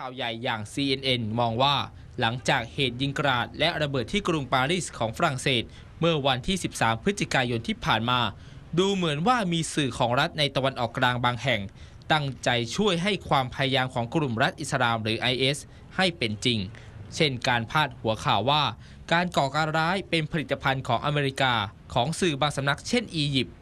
ข่าวใหญ่อย่าง CNN มองว่า หลังจากเหตุยิงกราดและระเบิดที่กรุงปารีสของฝรั่งเศส เมื่อวันที่ 13 พฤศจิกายนที่ผ่านมา ดูเหมือนว่ามีสื่อของรัฐในตะวันออกกลางบางแห่ง ตั้งใจช่วยให้ความพยายามของกลุ่มรัฐอิสลามหรือ IS ให้เป็นจริง เช่นการพาดหัวข่าวว่า การก่อการร้ายเป็นผลิตภัณฑ์ของอเมริกาของสื่อบางสำนักเช่นอียิปต์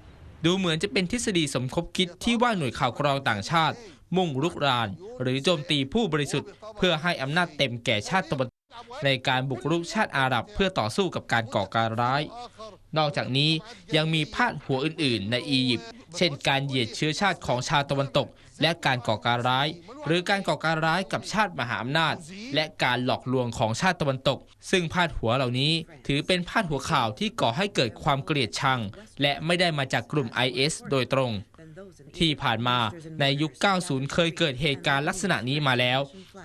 ดูเหมือนจะเป็นทฤษฎีสมคบคิดที่ว่าหน่วยข่าวกรองต่างชาติ มุ่งรุกราน หรือโจมตีผู้บริสุทธิ์ เพื่อให้อำนาจเต็มแก่ชาติตะวันตกในการบุกรุกชาติอาหรับเพื่อต่อสู้กับการก่อการร้าย นอกจากนี้ยังมีพาดหัวอื่น ๆ ในอียิปต์ เช่นการเหยียดเชื้อชาติของชาวตะวันตก และการก่อการร้าย หรือการก่อการร้ายกับชาติมหาอำนาจ และการหลอกลวงของชาติตะวันตก ซึ่งพาดหัวเหล่านี้ ถือเป็นพาดหัวข่าวที่ก่อให้เกิดความเกลียดชัง และไม่ได้มาจากกลุ่ม IS โดยตรง ที่ผ่านมาในยุค 90 เคยเกิดเหตุการณ์ลักษณะนี้มาแล้ว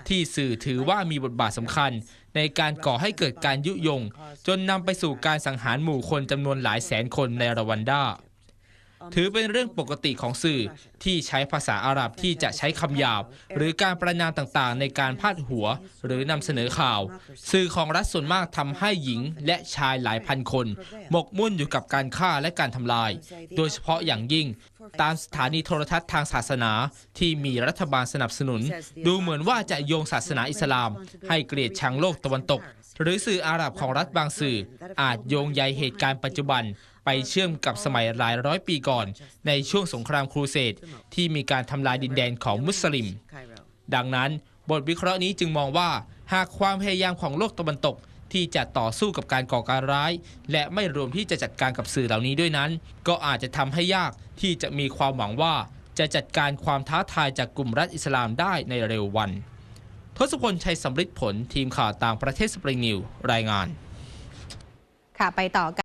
ที่สื่อถือว่ามีบทบาทสำคัญ ในการก่อให้เกิดการยุยง จนนำไปสู่การสังหารหมู่คนจำนวนหลายแสนคนในรวันดา ถือเป็นเรื่องปกติของสื่อที่ใช้ภาษาอาหรับที่จะใช้คำหยาบ หรือการประนามต่างๆ ในการพาดหัวหรือนำเสนอข่าว สื่อของรัฐส่วนมากทำให้หญิงและชายหลายพันคน หมกมุ่นอยู่กับการฆ่าและการทำลาย โดยเฉพาะอย่างยิ่ง ตามสถานีโทรทัศน์ทางศาสนาที่มีรัฐบาลสนับสนุน ดูเหมือนว่าจะโยงศาสนาอิสลาม ให้เกลียดชังโลกตะวันตก หรือสื่ออาหรับของรัฐบางสื่อ อาจโยงใยเหตุการณ์ปัจจุบัน ไปเชื่อมกับสมัยหลายร้อยปีก่อน ในช่วงสงครามครูเสดที่มีการทำลายดินแดนของมุสลิม ดังนั้นบทวิเคราะห์นี้จึงมองว่า หากความพยายามของโลกตะวันตกที่จะต่อสู้กับการก่อการร้าย และไม่รวมที่จะจัดการกับสื่อเหล่านี้ด้วยนั้น ก็อาจจะทำให้ยากที่จะมีความหวังว่าจะจัดการความท้าทายจากกลุ่มรัฐอิสลามได้ในเร็ววัน ทศพลชัยสำริดผลทีมข่าวต่างประเทศสปริงนิว รายงาน ค่ะไปต่อกัน